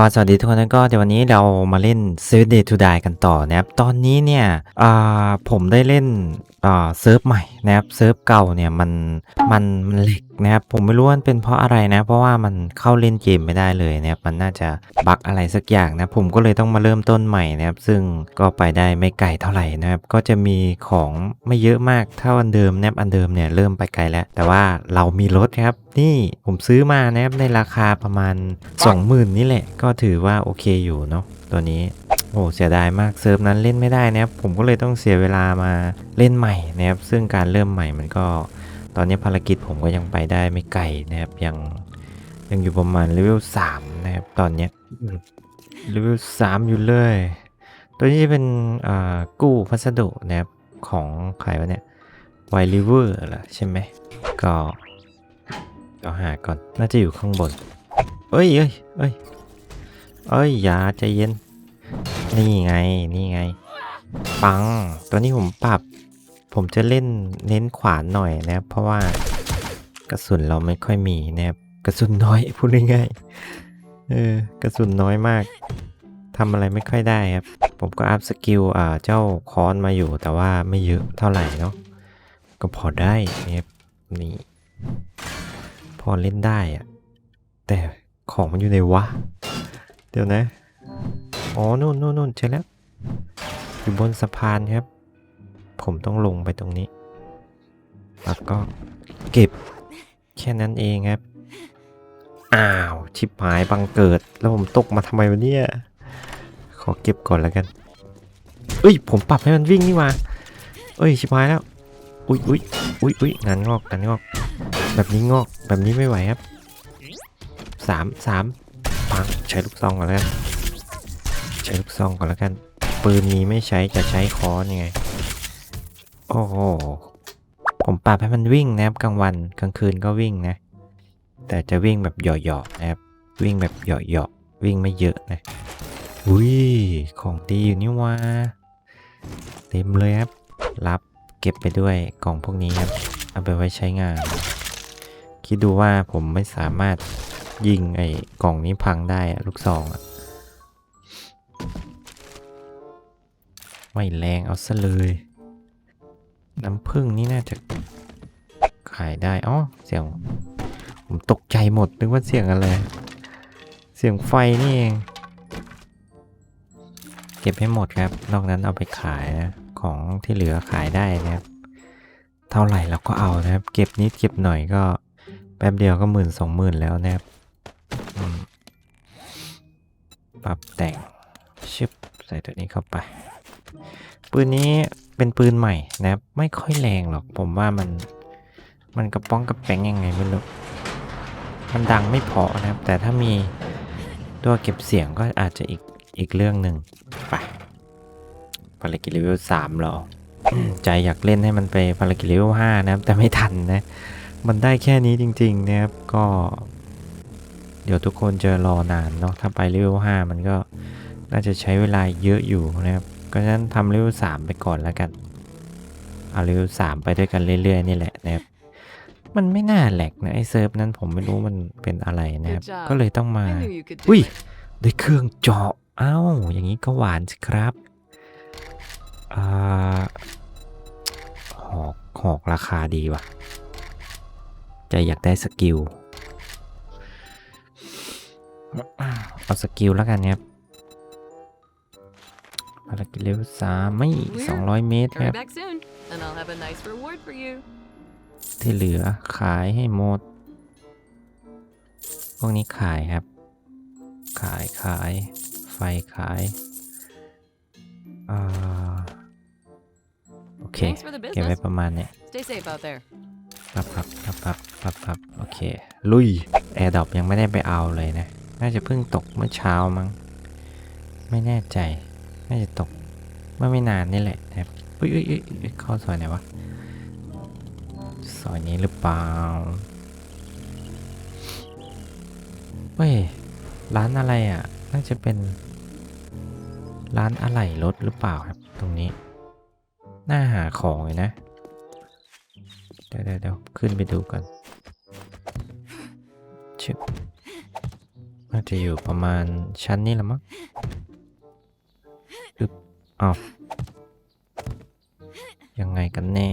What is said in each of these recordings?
ก็สวัสดีทุกคนนะก็เดี๋ยววันนี้เรามาเล่น Seven Day to Die กันต่อนะครับ ตอนนี้เนี่ยอ่าผมได้เล่นอ่าเซิร์ฟใหม่นะครับ เซิร์ฟเก่าเนี่ยมันมันมันเล็ก นะครับผมไม่รู้ว่ามันเป็นเพราะอะไรนะ เพราะว่ามันเข้าเล่นเกมไม่ได้เลยนะครับมันน่าจะบั๊กอะไรสักอย่างนะ ผมก็เลยต้องมาเริ่มต้นใหม่นะครับ ซึ่งก็ไปได้ไม่ไกลเท่าไหร่นะครับ ก็จะมีของไม่เยอะมากเท่าอันเดิมนะครับอันเดิมเนี่ยเริ่มไปไกลแล้ว แต่ว่าเรามีรถครับนี่ผมซื้อมานะครับในราคาประมาณ 20,000 นี่แหละ ก็ถือว่าโอเคอยู่เนาะตัวนี้โอ้เสียดายมากเซิร์ฟนั้นเล่นไม่ได้นะครับผมก็เลยต้องเสียเวลามาเล่นใหม่นะครับซึ่งการเริ่มใหม่มันก็ ตอนนี้ภารกิจผมก็ยังไปได้ไม่ไกลนะครับ ยังยังอยู่ประมาณเลเวล3นะครับตอนเนี้ยเลเวล3อยู่เลย ตัวนี้จะเป็นอ่ากู้พัสดุนะครับของใครวะเนี่ยไวลิเวอร์เหรอใช่ไหมก็เราหาก่อน น่าจะอยู่ข้างบน เอ้ยเอ้ยเอ้ยเอ้ยอย่าใจเย็น นี่ไง นี่ไง ปัง ตัวนี้ผมปรับ ผมจะเล่นเน้นขวานหน่อยนะครับ เพราะว่ากระสุนเราไม่ค่อยมีนะครับกระสุนน้อยพูดง่ายๆเออกระสุนน้อยมากทำอะไรไม่ค่อยได้ครับ ผมก็อัพสกิลอ่าเจ้าคอนมาอยู่แต่ว่าไม่เยอะเท่าไหร่เนาะก็พอได้นะครับนี่พอเล่นได้อะแต่ของมันอยู่ในวะ เดี๋ยวนะ อ๋อนู่นนู่นนู่นเจอแล้ว อยู่บนสะพานครับ ผมต้องลงไปตรงนี้ แล้วก็เก็บแค่นั้นเองครับ อ้าว ชิบหายบังเกิด แล้วผมตกมาทำไมวะเนี่ย ขอเก็บก่อนแล้วกัน เอ้ย ผมปรับให้มันวิ่งนี่หว่าเอ้ย ชิบหายแล้ว อุ้ยอุ้ยอุ้ยอุ้ยงานงอกงานงอก แบบนี้งอก แบบนี้ไม่ไหวครับสามสามปังใช้ลูกซองก่อนแล้วกัน ใช้ลูกซองก่อนแล้วกัน ปืนนี้ไม่ใช้จะใช้ค้อนยังไง โอ้โห ผมปรับให้มันวิ่งนะครับกลางวันกลางคืนก็วิ่งนะ แต่จะวิ่งแบบหยาะๆนะครับ วิ่งแบบหยาะๆวิ่งไม่เยอะนะ อุ้ย ของดีอยู่นี่ว่าเต็มเลยครับ รับเก็บไปด้วยกล่องพวกนี้ครับ เอาไปไว้ใช้งาน คิดดูว่าผมไม่สามารถยิงไอ้กล่องนี้พังได้อะลูกซองอะไม่แรงเอาซะเลย น้ำผึ้งนี่น่าจะขายได้อ๋อเสียง ผมตกใจหมดนึกว่าเสียงอะไร เสียงไฟนี่เอง เก็บให้หมดครับ นอกนั้นเอาไปขายนะของที่เหลือขายได้นะครับ เท่าไหร่เราก็เอานะครับ เก็บนิดเก็บหน่อยก็แป๊บเดียวก็หมื่นสองหมื่นแล้วนะครับปรับแต่งชึบใส่ตัวนี้เข้าไปปืนนี้ เป็นปืนใหม่นะครับ ไม่ค่อยแรงหรอก ผมว่ามัน มันกระป้องกระแป้งยังไงไม่รู้ มันดังไม่พอนะครับ แต่ถ้ามีตัวเก็บเสียงก็อาจจะอีกอีกเรื่องหนึ่งไปภารกิจเลเวลสามหรอใจอยากเล่นให้มันไปภารกิจเลเวลห้านะครับ แต่ไม่ทันนะ มันได้แค่นี้จริง ๆ นะครับ ก็ เดี๋ยวทุกคนจะรอนานเนาะ ถ้าไปเลเวล5มันก็น่าจะใช้เวลาเยอะอยู่นะครับ ก็ฉะนั้นทำเลเวล3ไปก่อนแล้วกัน เอาเลเวล3ไปด้วยกันเรื่อยๆนี่แหละนะครับ มันไม่น่าแหลกนะไอเซิร์ฟนั้นผมไม่รู้มันเป็นอะไรนะครับ Good job. ก็เลยต้องมา I knew you could do อุ้ย it. ได้เครื่องเจาะเอ้าอย่างนี้ก็หวานสิครับอ่าหอกหอกราคาดีว่ะใจอยากได้สกิล เอาสกิลแล้วกันครับ ภารกิจเลเวลสามไม่สองร้อยเมตรค Coming รับ back soon, and I'll have a nice reward for you. ที่เหลือขายให้หมด พวกนี้ขายครับ ขายขาย ไฟขายอ่าโอเค Thanks for the เก็บไว้ business. ประมาณเนี้ย Stay safe out there. ปับปับปับปับปับปับโอเค ลุย แอร์ดรอปยังไม่ได้ไปเอาเลยนะ น่าจะเพิ่งตกเมื่อเช้ามั้ง ไม่แน่ใจ น่าจะตกเมื่อไม่นานนี่แหละนะครับอุ้ยอุ้ยอุ้ยเข้าซอยไหนวะซอยนี้หรือเปล่าเว้ยร้านอะไรอะ น่าจะเป็น ร้านอะไหล่รถหรือเปล่าครับ ตรงนี้ น่าหาของเลยนะ เดี๋ยวเดี๋ยวขึ้นไปดูก่อนชึบน่าจะอยู่ประมาณชั้นนี้ละมั้ง อึบอ้าวยังไงกันแน่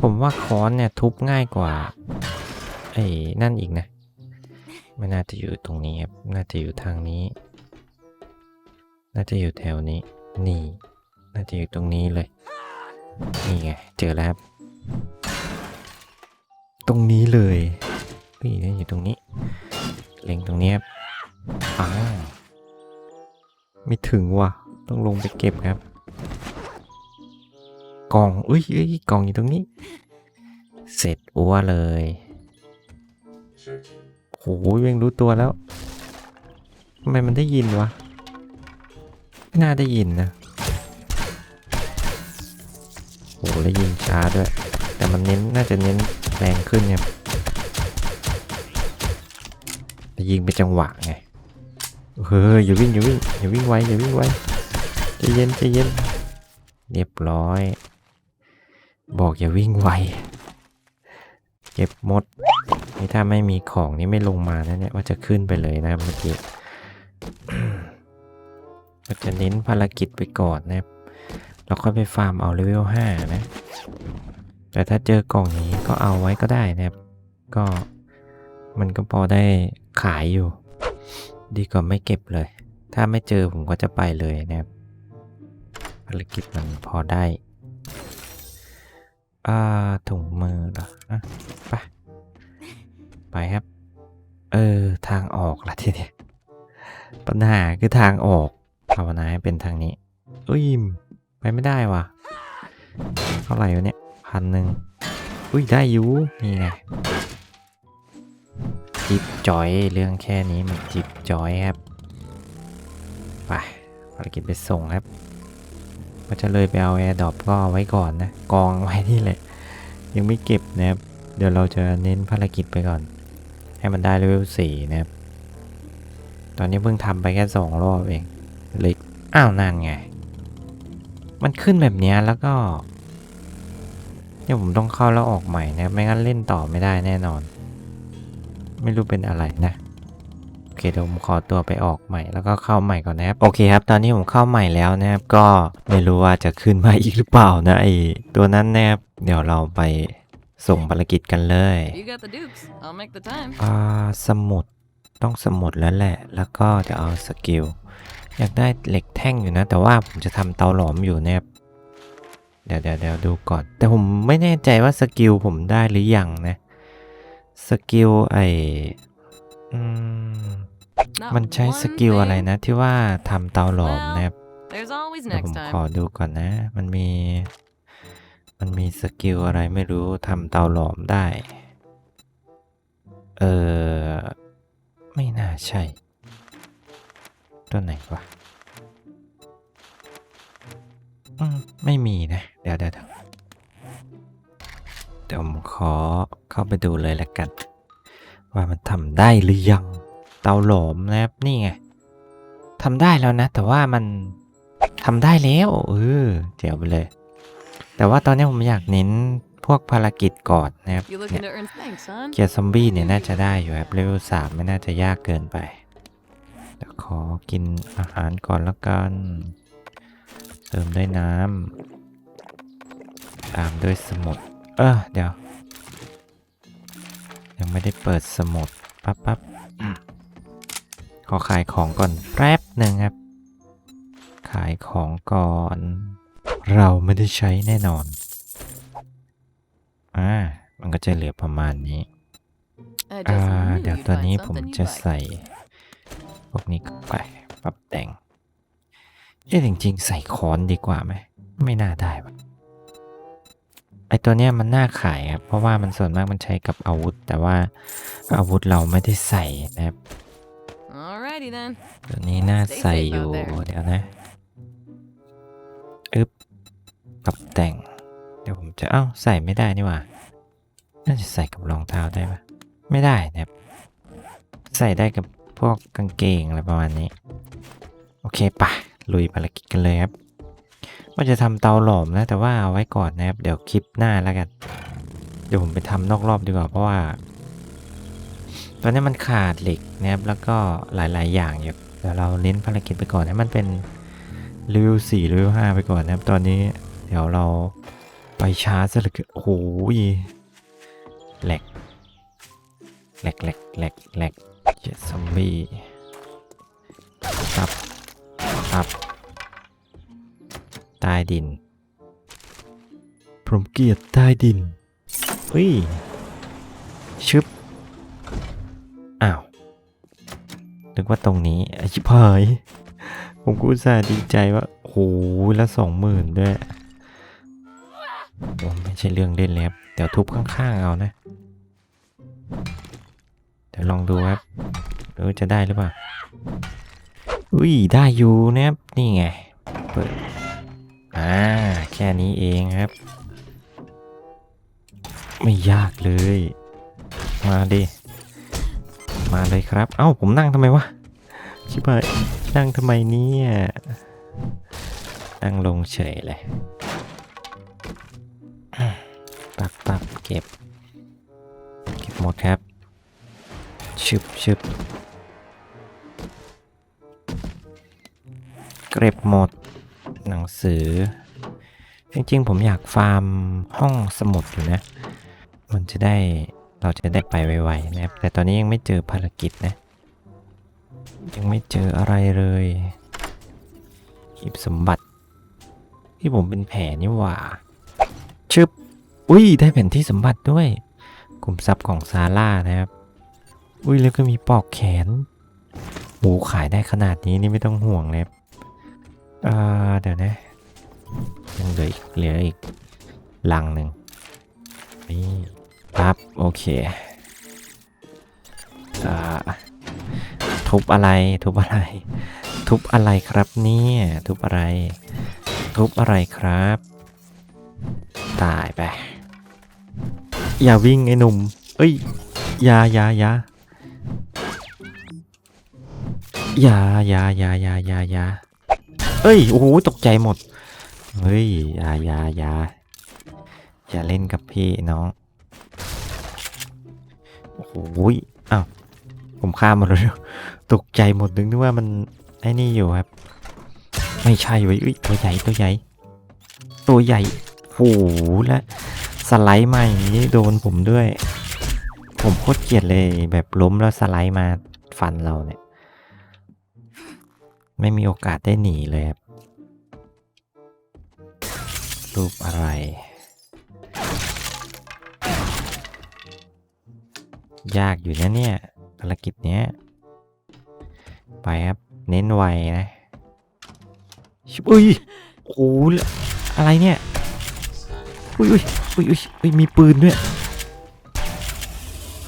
ผมว่าค้อนเนี่ยทุบง่ายกว่า ไอ้นั่นอีกนะ ไม่น่าจะอยู่ตรงนี้ครับ น่าจะอยู่ทางนี้ น่าจะอยู่แถวนี้ นี่ น่าจะอยู่ตรงนี้เลย นี่ไง เจอแล้วครับ ตรงนี้เลยนี่น่อยู่ตรงนี้ เล็งตรงนี้ครับ อาไม่ถึงว่ะ ต้องลงไปเก็บครับ กล่องอุ้ยเอ้ยกล่องอยู่ตรงนี้ เสร็จอัวเลยโอ้ยเวงรู้ตัวแล้วทำไมมันได้ยินวะ ไม่น่าได้ยินนะโอ้แล้วยิงช้าด้วย แต่มันเน้นน่าจะเน้นแรงขึ้นเนี่ยยิงเป็นจังหวะไง เฮ้ยอย่าวิ่งอย่าวิ่งอย่าวิ่งไวอย่าวิ่งไวใจเย็นใจเย็นเรียบร้อย บอกอย่าวิ่งไวเก็บหมดนี่ถ้าไม่มีของนี่ไม่ลงมานะเนี่ยว่าจะขึ้นไปเลยนะครับเมื่อกี้ก็จะเน้นภารกิจไปก่อนนะครับแล้วค่อยไปฟาร์มเอาเลเวล5นะ แต่ถ้าเจอกล่องนี้ก็เอาไว้ก็ได้นะครับ ก็มันก็พอได้ขายอยู่ ดีกว่าไม่เก็บเลย ถ้าไม่เจอผมก็จะไปเลยนะครับภารกิจมันพอได้ อ่าถุงมือเหรออะไปไปครับ เออ ทางออกละทีเนี้ยปัญหาคือทางออกภาวนาให้เป็นทางนี้ อุ้ย ไปไม่ได้ว่ะ เท่าไหร่วะเนี่ยพันหนึ่งอุ้ย ได้อยู่ นี่ไง จิบจอยเรื่องแค่นี้มันจิบจอยครับไปภารกิจไปส่งครับก็จะเลยไปเอาแอร์ดรอปก็ไว้ก่อนนะกองไว้นี่แหละ ยังไม่เก็บนะครับ เดี๋ยวเราจะเน้นภารกิจไปก่อน ให้มันได้เลเวลสี่นะครับ ตอนนี้เพิ่งทำไปแค่สองรอบเองเลยอ้าวนั่นไง มันขึ้นแบบนี้แล้วก็เนี่ยผมต้องเข้าแล้วออกใหม่นะไม่งั้นเล่นต่อไม่ได้แน่นอน ไม่รู้เป็นอะไรนะโอเคเดี๋ยวผมขอตัวไปออกใหม่แล้วก็เข้าใหม่ก่อนนะครับโอเคครับ ตอนนี้ผมเข้าใหม่แล้วนะครับ ก็ไม่รู้ว่าจะขึ้นมาอีกหรือเปล่านะไอตัวนั้นนะครับเดี๋ยวเราไปส่งภารกิจกันเลย You got the dukes. I'll make the time. อ่าสมุดต้องสมุดแล้วแหละ แล้วก็จะเอาสกิลอยากได้เหล็กแท่งอยู่นะ แต่ว่าผมจะทำเตาหลอมอยู่นะครับเดี๋ยวเดี๋ยวเดี๋ยวดูก่อน แต่ผมไม่แน่ใจว่าสกิลผมได้หรือยังนะ สกิลไออืมมันใช้สกิลอะไรนะที่ว่าทำเตาหลอมนะครับเดี๋ยวผมขอดูก่อนนะ มันมี มันมีสกิลอะไรไม่รู้ทำเตาหลอมได้ เออไม่น่าใช่ ตัวไหนวะอืมไม่มีนะ เดี๋ยวเดี๋ยว เดี๋ยวเดี๋ยวผมขอเข้าไปดูเลยละกัน ว่ามันทำได้หรือยัง เตาหลอมนะครับนี่ไงทำได้แล้วนะ แต่ว่ามันทำได้แล้วเออเจ๋วไปเลย แต่ว่าตอนนี้ผมอยากเน้นพวกภารกิจก่อนนะครับ You เนี่ย looking to earn thanks, son? เกียร์ซอมบี้เนี่ยน่าจะได้อยู่ครับเลเวลสามไม่น่าจะยากเกินไปเดี๋ยวขอกินอาหารก่อนแล้วกัน เติมด้วยน้ำตามด้วยสมุด เออเดี๋ยว ยังไม่ได้เปิดสมุดปั๊บปั๊บอืมขอขายของก่อนแป๊บหนึ่งครับ ขายของก่อน เราไม่ได้ใช้แน่นอน อ่า มันก็จะเหลือประมาณนี้ I อ่า just knew เดี๋ยว you'd ตัว find นี้ผม something จะ you'd like. ใส่ พวกนี้เข้าไปปรับแต่งเอ๊ะจริงๆ ใส่ค้อนดีกว่าไหม ไม่น่าได้ปะไอ ตัวเนี้ยมันน่าขายครับ เพราะว่ามันส่วนมากมันใช้กับอาวุธ แต่ว่าอาวุธเราไม่ได้ใส่นะครับ Alrighty then. ตัวนี้น่า Stay ใส่ safe อยู่ out there เดี๋ยวนะอึ๊บปรับแต่ง เดี๋ยวผมจะเอ้าใส่ไม่ได้นี่หว่าน่าจะใส่กับรองเท้าได้ปะไม่ได้นะครับ ใส่ได้กับพวกกางเกงอะไรประมาณนี้ โอเคปะลุยภารกิจกันเลยครับ ว่าจะทำเตาหลอมนะ แต่ว่าเอาไว้ก่อนนะครับ เดี๋ยวคลิปหน้าแล้วกัน เดี๋ยวผมไปทำนอกรอบดีกว่าเพราะว่า ตอนนี้มันขาดเหล็กนะครับ แล้วก็หลาย ๆ อย่างอยู่เดี๋ยวเราเน้นภารกิจไปก่อนให้มันเป็นเลเวสี่เลเวห้าไปก่อนนะครับ ตอนนี้เดี๋ยวเราไปช้าซะเหลือเกินโอ้โหแหลกแหลกแหลกแหลกแหลกเจ็ดซอมบี้ครับครับ ใต้ดิน ผมเกลียดใต้ดิน เฮ้ย ชึบ อ้าว นึกว่าตรงนี้ไอชิบหาย ผมก็อุตส่าห์ดีใจว่าโหละสองหมื่นด้วยโอ้ไม่ใช่เรื่องเล่นแล้วเดี๋ยวทุบข้าง ๆ เอานะ เดี๋ยวลองดูครับหรือจะได้หรือเปล่า อุ้ย ได้อยู่นะครับ นี่ไง เปิด อ่าแค่นี้เองครับ ไม่ยากเลย มาดิ มาเลยครับ เอ้าผมนั่งทำไมวะ ชิบหายนั่งทำไมเนี่ยนั่งลงเฉยเลยอะปักปักเก็บ เก็บหมดครับ ชึบชึบเก็บหมด หนังสือ จริงๆ ผมอยากฟาร์มห้องสมุดอยู่นะ มันจะได้เราจะได้ไปไวๆนะครับ แต่ตอนนี้ยังไม่เจอภารกิจนะ ยังไม่เจออะไรเลยหีบสมบัติ ที่ผมเป็นแผลนี่หว่าชึบอุ้ยได้แผนที่สมบัติด้วยกลุ่มทรัพย์ของซาร่านะครับ อุ้ยแล้วก็มีปอกแขนโหขายได้ขนาดนี้นี่ไม่ต้องห่วงเลยครับ อ่าเดี๋ยวนะยังเหลืออีกเหลืออีกลังหนึ่งนี่ปั๊บโอเคอ่าทุบอะไรทุบอะไร ทุบอะไรครับเนี่ยทุบอะไร ทุบอะไรครับ ตายไปอย่าวิ่งไอ้หนุ่ม เอ้ยอย่าอย่าอย่าอย่าอย่าอย่าอย่าอย่าอย่า เอ้ย โอ้โห ตกใจหมด เฮ้ยอย่าอย่าอย่าอย่าเล่นกับพี่น้อง โอ้โหยอ้าวผมข้ามมาเลยตกใจหมดนึกว่ามันไอ้นี่อยู่ครับ ไม่ใช่เว้ยเอ้ยตัวใหญ่ตัวใหญ่ ตัวใหญ่โอ้โหและสไลด์มาอย่างนี้โดนผมด้วย ผมโคตรเกลียดเลยแบบล้มแล้วสไลด์มาฟันเราเนี่ย ไม่มีโอกาสได้หนีเลยครับ รูปอะไร ยากอยู่นะเนี่ยภารกิจเนี้ย ไปครับ เน้นไวนะชิบอุ้ยโอ้โหอะไรเนี่ยอุ้ยอุ้ยอุ้ยอุ้ยอุ้ยมีปืนด้วย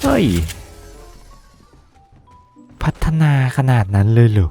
เฮ้ย พัฒนาขนาดนั้นเลยเหรอ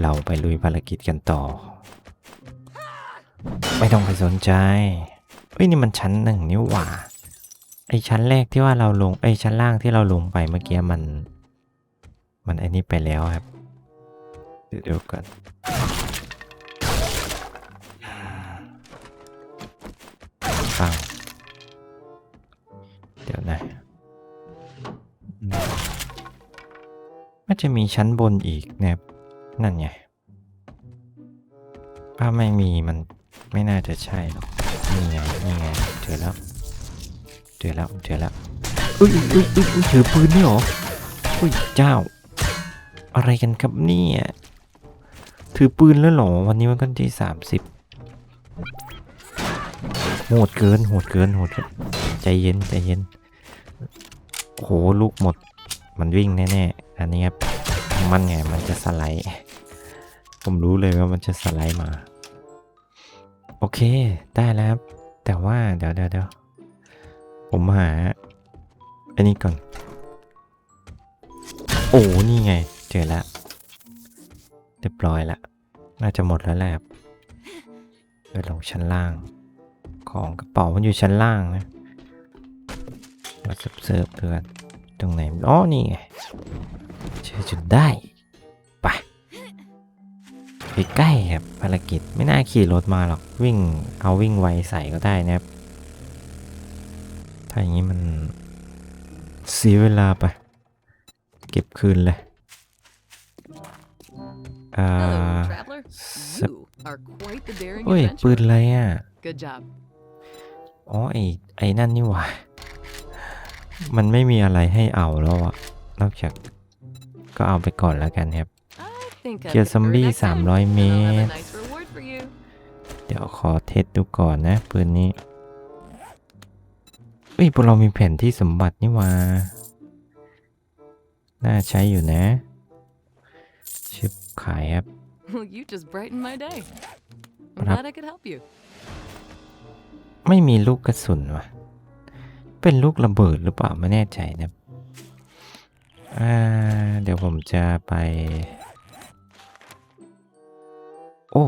เราไปลุยภารกิจกันต่อ ไม่ต้องไปสนใจเอ้ยนี่มันชั้นหนึ่งนี่หว่า ไอชั้นแรกที่ว่าเราลงไอชั้นล่างที่เราลงไปเมื่อกี้มัน มันไอนี่ไปแล้วครับ เดี๋ยวก่อนฟังเดี๋ยวนะมันจะมีชั้นบนอีกนะครับ นั่นไงถ้าไม่มีมันไม่น่าจะใช่หรอกนี่ไงนี่ไงเจอแล้วเจอแล้วเจอแล้วอุ้ยอุ้ยอุ้ยถือปืนนี่หรออุ้ยเจ้า อะไรกันครับเนี่ยถือปืนแล้วหรอวันนี้มันก็ที่สามสิบโหดเกินโหดเกินโหดเกินใจเย็นใจเย็นโอ้โหลูกหมด มันวิ่งแน่ๆอันนี้ครับมันไงมันจะสไลด์ ผมรู้เลยว่ามันจะสไลด์มา โอเค ได้แล้วครับ แต่ว่าเดี๋ยวเดี๋ยวเดี๋ยวผมหา อันนี้ก่อน โอ้นี่ไง เจอแล้วเรียบร้อยแล้วน่าจะหมดแล้วแหละไปลงชั้นล่าง ของกระเป๋ามันอยู่ชั้นล่างนะมาเสิร์ฟเพื่อนตรงไหน อ๋อ นี่ไงเจอจุดได้ ใกล้ครับภารกิจไม่น่าขี่รถมาหรอกวิ่งเอาวิ่งไวใส่ก็ได้นะครับ ถ้าอย่างนี้มันเสียเวลาไป เก็บคืนเลยอ่า Hello, traveler. sup- You are quite the daring เฮ้ย ปืน adventurer. อะไรอะ Good job. อ๋อไอ้ไอ้นั่นนี่หว่า มันไม่มีอะไรให้เอาแล้วอะนอกจากก็เอาไปก่อนแล้วกันครับ I think I'd Kill prefer zombie next time, 300 and เม I'll have ต a ร nice reward for you. เดี๋ยวขอเทสดูก่อนนะปืนนี้เฮ้ยพวกเรามีแผนที่สมบัตินี่หว่าน่าใช้อยู่นะ ชิปขายครับ Well, you just brightened my day. I'm Rap- glad I could help you. ไม่มีลูกกระสุนว่ะเป็นลูกระเบิดหรือเปล่าไม่แน่ใจนะ อ่า เดี๋ยวผมจะไป โอ้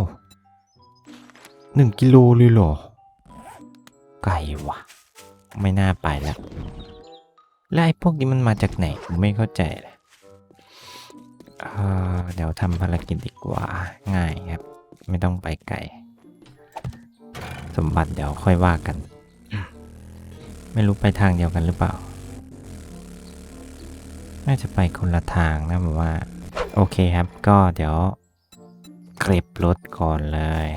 หนึ่งกิโลเลยเหรอ ไกลวะไม่น่าไปแล้วแล้วไอ้พวกนี้มันมาจากไหนผมไม่เข้าใจเลยเดี๋ยวทำภารกิจดีกว่าง่ายครับ ไม่ต้องไปไกล สมบัติเดี๋ยวค่อยว่ากัน ไม่รู้ไปทางเดียวกันหรือเปล่า น่าจะไปคนละทางนะผมว่า โอเคครับ ก็เดี๋ยว เก็บรถก่อนเลย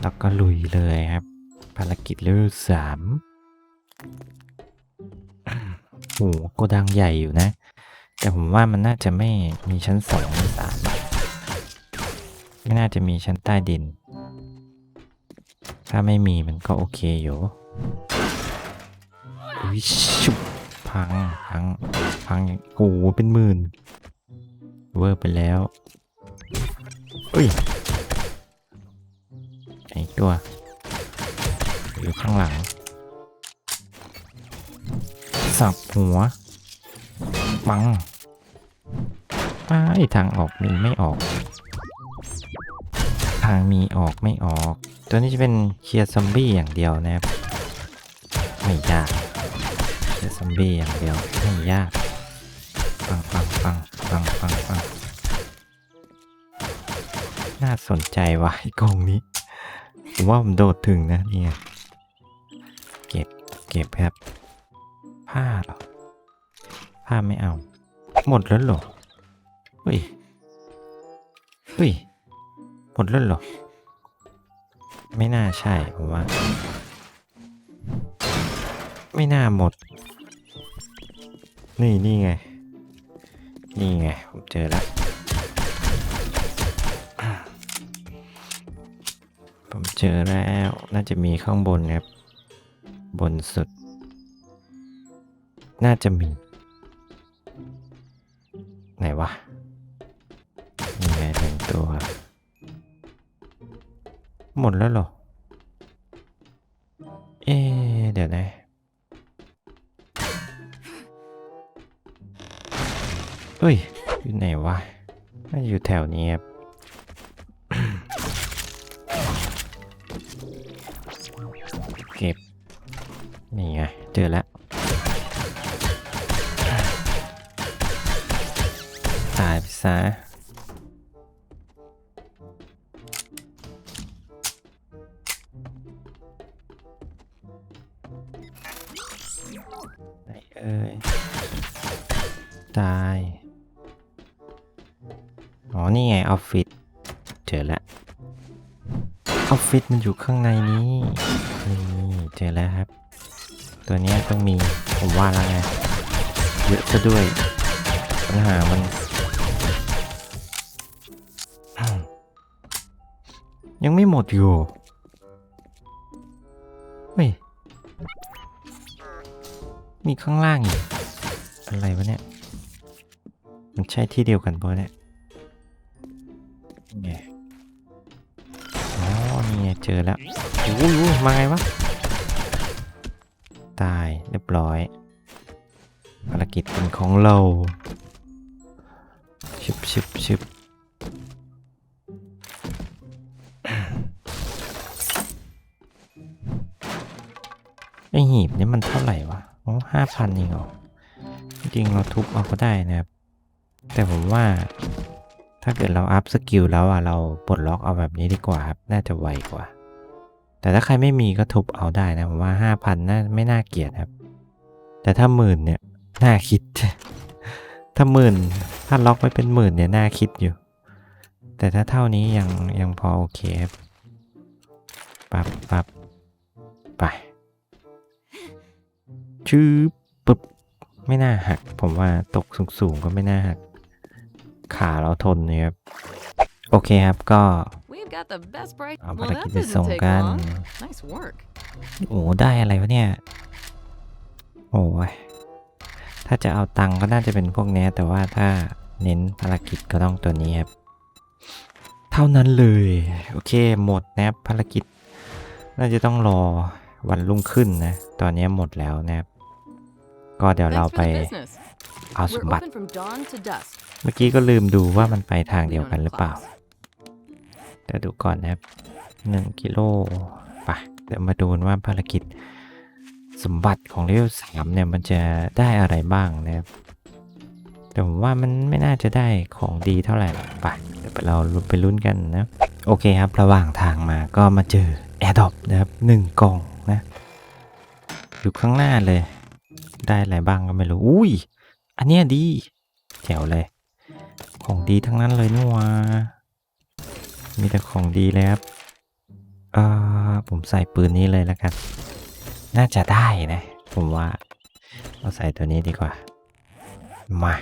แล้วก็ลุยเลยครับ ภารกิจเลเวลสามโอ้โหโกดังใหญ่อยู่นะ แต่ผมว่ามันน่าจะไม่มีชั้นสองหรือสามไม่น่าจะมีชั้นใต้ดิน ถ้าไม่มีมันก็โอเคอยู่อุ้ยชุบพังพังพังโอ้โหเป็นหมื่น เวอร์ไปแล้ว อุ้ยไอตัวอยู่ข้างหลัง สับหัวปังไอทางออกมีไม่ออก ทางมีออกไม่ออก ตัวนี้จะเป็นเคลียร์ซอมบี้อย่างเดียวนะครับ ไม่ยากเคลียร์ซอมบี้อย่างเดียวไม่ยากปังปังปังปังปังปัง น่าสนใจว่ะไอ้กองนี้ ผมว่าผมโดดถึงนะเนี่ยเก็บเก็บครับ ผ้าหรอ ผ้าไม่เอา หมดแล้วหรอ เฮ้ย เฮ้ย หมดแล้วหรอ ไม่น่าใช่ผมว่า ไม่น่าหมด นี่นี่ไง นี่ไง ผมเจอแล้ว เจอแล้วน่าจะมีข้างบนครับ บนสุด น่าจะมี ไหนวะนี่ไงหนึ่งตัว หมดแล้วหรอ เอ๊เดี๋ยวนะเฮ้ย อยู่ไหนวะน่าจะอยู่แถวนี้ครับ จอแล้วตายไปซะไหนเอ้ยตาย อ๋อ นี่ไง ออฟฟิศ เจอแล้ว ออฟฟิศมันอยู่ข้างในนี้ นี่ เจอแล้วครับ ตัวนี้ต้องมีผมว่าแล้วไงเยอะซะด้วยปัญหามันยังไม่หมดอยู่เฮ้ยมีข้างล่างอีกอะไรวะเนี่ย มันใช่ที่เดียวกันปะเนี่ยไงอ๋อนี่ไงเจอแล้วโอ้โหมาไงวะ ตายเรียบร้อยภารกิจเป็นของเราชึบชึบชึบไอหีบนี่มันเท่าไหร่วะโอ้ห้าพันเองเหรอ จริงเราทุบเอาก็ได้นะครับ แต่ผมว่าถ้าเกิดเราอัพสกิลแล้วอะ เราปลดล็อกเอาแบบนี้ดีกว่าครับ น่าจะไวกว่า แต่ถ้าใครไม่มีก็ทุบเอาได้นะผมว่าห้าพันน่าไม่น่าเกลียดครับ แต่ถ้าหมื่นเนี่ยน่าคิด ถ้าหมื่นถ้าล็อกไว้เป็นหมื่นเนี่ยน่าคิดอยู่ แต่ถ้าเท่านี้ยังยังพอโอเคครับปับปับไปชื่อปึ๊บไม่น่าหัก ผมว่าตกสูงๆก็ไม่น่าหัก ขาเราทนนี่ยครับ โอเคครับก็ We've got the best bright. เอา Well, ภาร that กิจไป didn't ส่ง take กัน long. Nice work. โอ้ได้อะไรวะเนี่ย โอ้ยถ้าจะเอาตังค์ก็น่าจะเป็นพวกเนี้ย แต่ว่าถ้าเน้นภารกิจก็ต้องตัวนี้ครับ เท่านั้นเลย โอเค หมดนะครับภารกิจ น่าจะต้องรอวันรุ่งขึ้นนะ ตอนนี้หมดแล้วนะครับ ก็เดี๋ยวเรา Thanks ไป for the business. เอาสม We're บัติ open from dawn to dusk. เมื่อกี้ก็ลืมดูว่ามันไปทาง We เดียว don't กัน have หรือเปล่า class. แต่ดูก่อนนะครับหนึ่งกิโลไปเดี๋ยวมาดูว่าภารกิจสมบัติของเลเวลสามเนี่ยมันจะได้อะไรบ้างนะครับแต่ผมว่ามันไม่น่าจะได้ของดีเท่าไหร่หรอกไปเดี๋ยวเราไปลุ้นกันนะโอเคครับ ระหว่างทางมาก็มาเจอ AirDrop นะครับหนึ่งกล่องนะอยู่ข้างหน้าเลย ได้อะไรบ้างก็ไม่รู้ อุ้ย อันเนี้ยดีแจ๋วเลย ของดีทั้งนั้นเลยนี่หว่า มีแต่ของดีเลยครับเอ่อผมใส่ปืนนี้เลยแล้วกัน น่าจะได้นะ ผมว่าเราใส่ตัวนี้ดีกว่า มา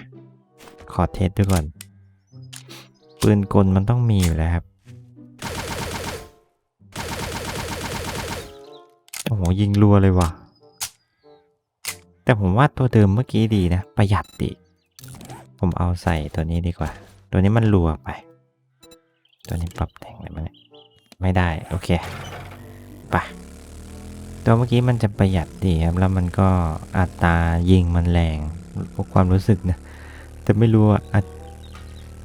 ขอเทสดูก่อน ปืนกลมันต้องมีอยู่แล้วครับ โอ้โห ยิงรัวเลยว่ะ แต่ผมว่าตัวเดิมเมื่อกี้ดีนะ ประหยัดดี ผมเอาใส่ตัวนี้ดีกว่า ตัวนี้มันรัวไป ตัวนี้ปรับแต่งอะไรบ้าเนี่ยไม่ได้ โอเคไปตัวเมื่อกี้มันจะประหยัดดีครับ แล้วมันก็อัตรายิงมันแรงพวกความรู้สึกนะแต่ไม่รู้ว่า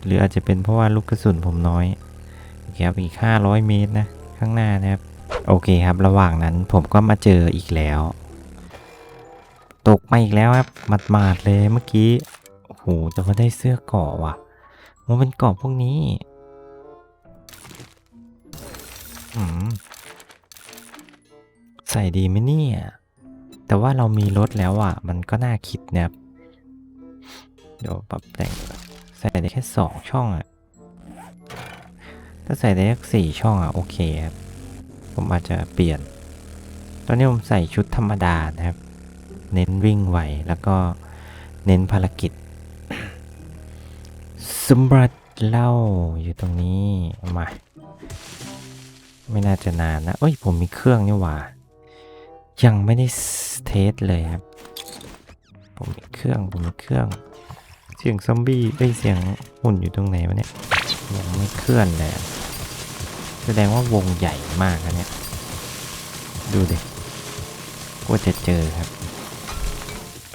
หรืออาจจะเป็นเพราะว่าลูกกระสุนผมน้อยโอเคครับอีก 500 เมตรนะ ข้างหน้านะครับ โอเคครับ ระหว่างนั้นผมก็มาเจออีกแล้ว ตกมาอีกแล้วครับหมาดๆเลยเมื่อกี้โอ้โหแต่ว่าได้เสื้อเกาะว่ะมันเป็นเกาะพวกนี้ ใส่ดีไหมเนี่ย แต่ว่าเรามีรถแล้วอะ มันก็น่าคิดนะครับเดี๋ยวปรับแต่งก่อนใส่ได้แค่สองช่องอะ ถ้าใส่ได้แค่สี่ช่องอะ โอเคครับ ผมอาจจะเปลี่ยน ตอนนี้ผมใส่ชุดธรรมดานะครับ เน้นวิ่งไหวแล้วก็เน้นภารกิจสมบัติเล่าอยู่ตรงนี้ มา ไม่น่าจะนานนะ เอ้ย ผมมีเครื่องนี่หว่า ยังไม่ได้เทสเลยครับ ผมมีเครื่อง ผมมีเครื่อง เสียงซอมบี้เอ้ย เสียงหุ่นอยู่ตรงไหนวะเนี่ย ยังไม่เคลื่อนเลย แสดงว่าวงใหญ่มากนะเนี่ย ดูดิว่าจะเจอครับ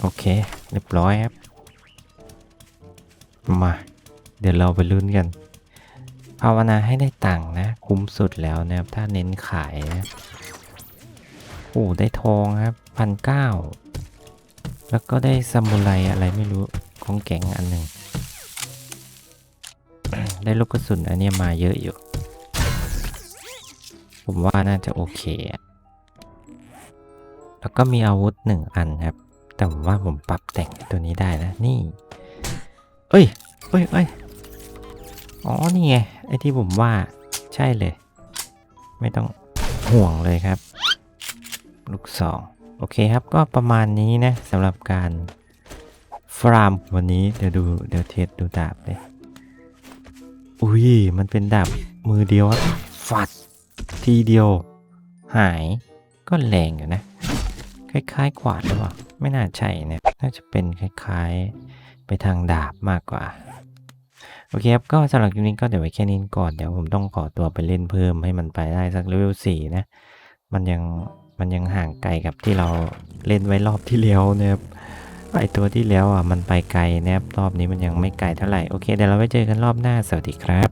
โอเค เรียบร้อยครับ มา เดี๋ยวเราไปลุ้นกัน ภาวนาให้ได้ตังค์นะ คุ้มสุดแล้วนะครับ ถ้าเน้นขายนะโอ้ได้ทองครับพันเก้าแล้วก็ได้ซามูไรอะไรไม่รู้ของแก๊งอันหนึ่งได้ลูกกระสุนอันนี้มาเยอะอยู่ ผมว่าน่าจะโอเค แล้วก็มีอาวุธหนึ่งอันครับ แต่ผมว่าผมปรับแต่งตัวนี้ได้นะ นี่ เอ้ยเอ้ยเอ้ยอ๋อ นี่ไง ไอ้ที่ผมว่าใช่เลย ไม่ต้องห่วงเลยครับ ลูกสองโอเคครับก็ประมาณนี้นะสำหรับการฟาร์มวันนี้เดี๋ยวดูเดี๋ยวเทสดูดาบเลยอุ้ยมันเป็นดาบมือเดียวครับฟัดทีเดียว หายก็แรงอยู่นะ คล้ายๆขวานหรือเปล่าไม่น่าใช่นะน่าจะเป็นคล้ายๆ ไปทางดาบมากกว่า โอเคครับ ก็สำหรับคลิปนี้ก็เดี๋ยวไว้แค่นี้ก่อน เดี๋ยวผมต้องขอตัวไปเล่นเพิ่มให้มันไปได้สักเลเวลสี่นะ มันยังมันยังห่างไกลกับที่เราเล่นไว้รอบที่แล้วนะครับไอตัวที่แล้วอะมันไปไกลนะครับรอบนี้มันยังไม่ไกลเท่าไหร่ โอเคเดี๋ยวเราไว้เจอกันรอบหน้า สวัสดีครับ